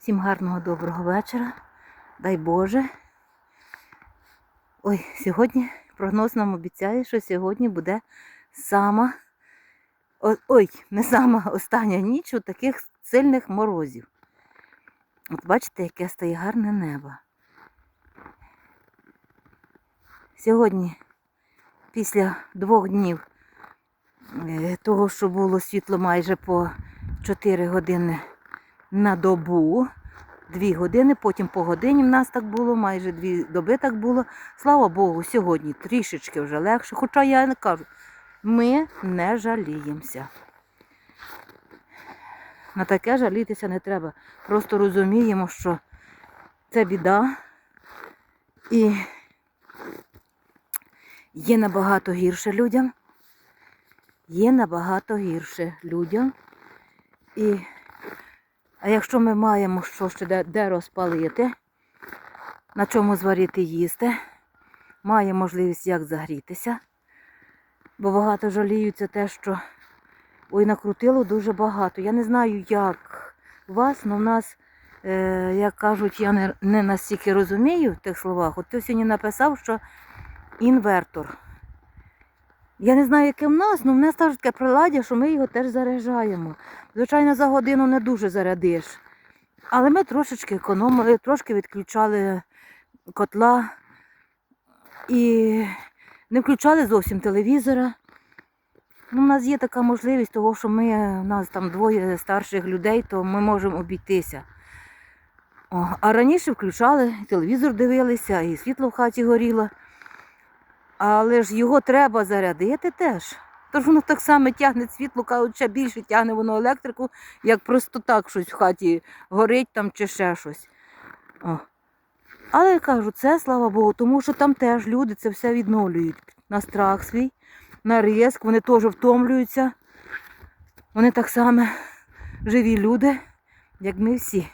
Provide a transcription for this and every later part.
Всім гарного доброго вечора. Дай Боже. Ой, сьогодні прогноз нам обіцяє, що сьогодні буде сама. Ой, не сама остання ніч у таких сильних морозів. От бачите, яке стає гарне небо. Сьогодні, після двох днів е, того, що було світло майже по 4 години на добу, дві години, потім по годині в нас так було, майже дві доби так було. Слава Богу, сьогодні трішечки вже легше. Хоча я не кажу, ми не жаліємося. На таке жалітися не треба. Просто розуміємо, що це біда і є набагато гірше людям. Є набагато гірше людям. І а якщо ми маємо що ще де, де розпалити, на чому зварити їсти, має можливість як загрітися, бо багато жаліються те, що ой, накрутило дуже багато. Я не знаю, як у вас, але в нас, е, як кажуть, я не, не настільки розумію в тих словах. От ти сьогодні написав, що інвертор. Я не знаю, яке в нас, але в нас теж таке приладдя, що ми його теж заряджаємо. Звичайно, за годину не дуже зарядиш. Але ми трошечки економили, трошки відключали котла і не включали зовсім телевізора. Ну, у нас є така можливість, того, що ми, у нас там двоє старших людей, то ми можемо обійтися. О, а раніше включали, телевізор дивилися, і світло в хаті горіло. Але ж його треба зарядити теж. Тож воно так само тягне світло, кажуть, ще більше тягне воно електрику, як просто так щось в хаті горить там чи ще щось. О. Але я кажу, це слава Богу, тому що там теж люди це все відновлюють на страх свій, на ризик, вони теж втомлюються. Вони так само живі люди, як ми всі.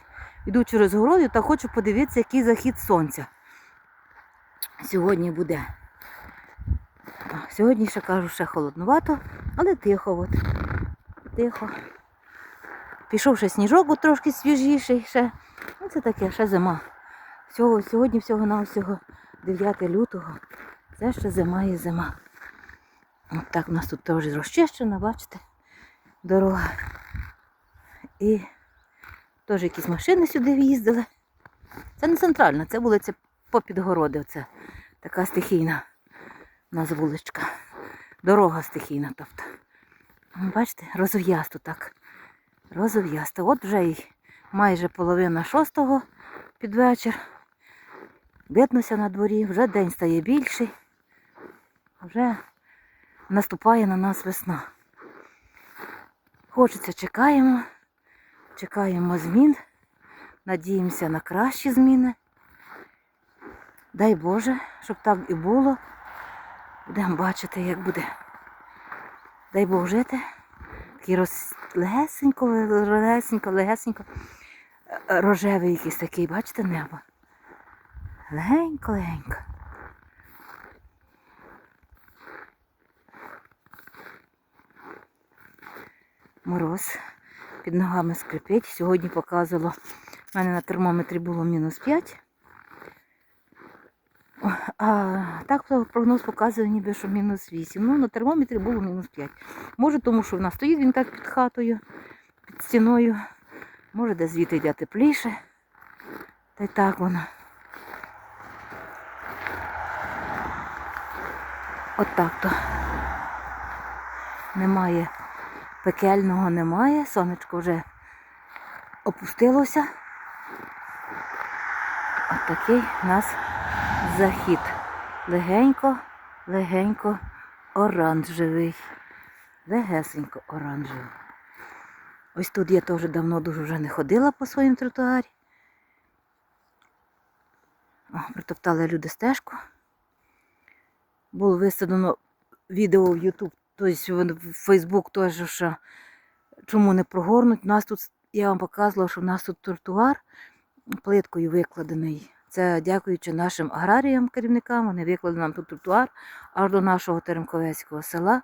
Йду через городу та хочу подивитися, який захід сонця сьогодні буде. Сьогодні ще кажу, ще холоднувато, але тихо от. Тихо. Пішов ще сніжок трошки свіжіший ще. Ну це таке, ще зима. Всього, сьогодні всього на всього 9 лютого. Це ще зима і зима. От так у нас тут теж розчищена, бачите, дорога. І теж якісь машини сюди в'їздили. Це не центральна, це вулиця попід городи. Оце така стихійна у нас вуличка. Дорога стихійна, тобто. Бачите, розов'ясто так. Розов'ясто. От вже й майже половина шостого під вечір. Виднося на дворі, вже день стає більший. Вже наступає на нас весна. Хочеться, чекаємо, чекаємо змін, надіємося на кращі зміни. Дай Боже, щоб так і було. Будемо бачити, як буде. Дай Бог жити. Такий роз... легесенько, легесенько, легесенько. Рожевий якийсь такий, бачите, небо? Легенько, легенько. Мороз під ногами скрипить. Сьогодні показувало, в мене на термометрі було мінус 5. А так прогноз показує ніби, що мінус 8. Ну, на термометрі було мінус 5. Може, тому що в нас стоїть він так під хатою, під стіною. Може, де звідти йде тепліше. Та й так воно. От так то. Немає пекельного немає. Сонечко вже опустилося. От такий у нас захід. Легенько, легенько оранжевий. Легесенько оранжевий. Ось тут я теж давно дуже вже не ходила по своїм тротуарі. О, притоптали люди стежку. Було висадено відео в YouTube, тобто в Facebook теж, що чому не прогорнуть. У нас тут, я вам показувала, що в нас тут тротуар плиткою викладений. Це дякуючи нашим аграріям, керівникам, вони виклали нам тут тротуар аж до нашого Теремковецького села.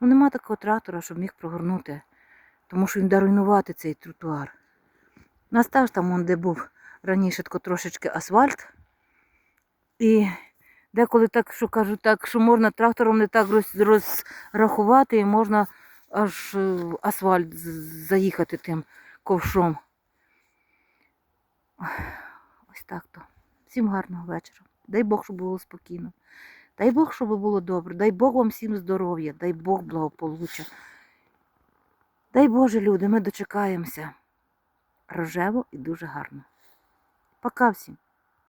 Ну нема такого трактора, щоб міг прогорнути, тому що він буде руйнувати цей тротуар. Настав там, де був раніше тако трошечки асфальт. І деколи так, що кажуть, так, що можна трактором не так розрахувати, і можна аж е, асфальт заїхати тим ковшом. Ось так то. Всім гарного вечора. Дай Бог, щоб було спокійно. Дай Бог, щоб було добре. Дай Бог вам всім здоров'я, дай Бог благополуччя. Дай Боже, люди, ми дочекаємося. Рожево і дуже гарно. Пока всім.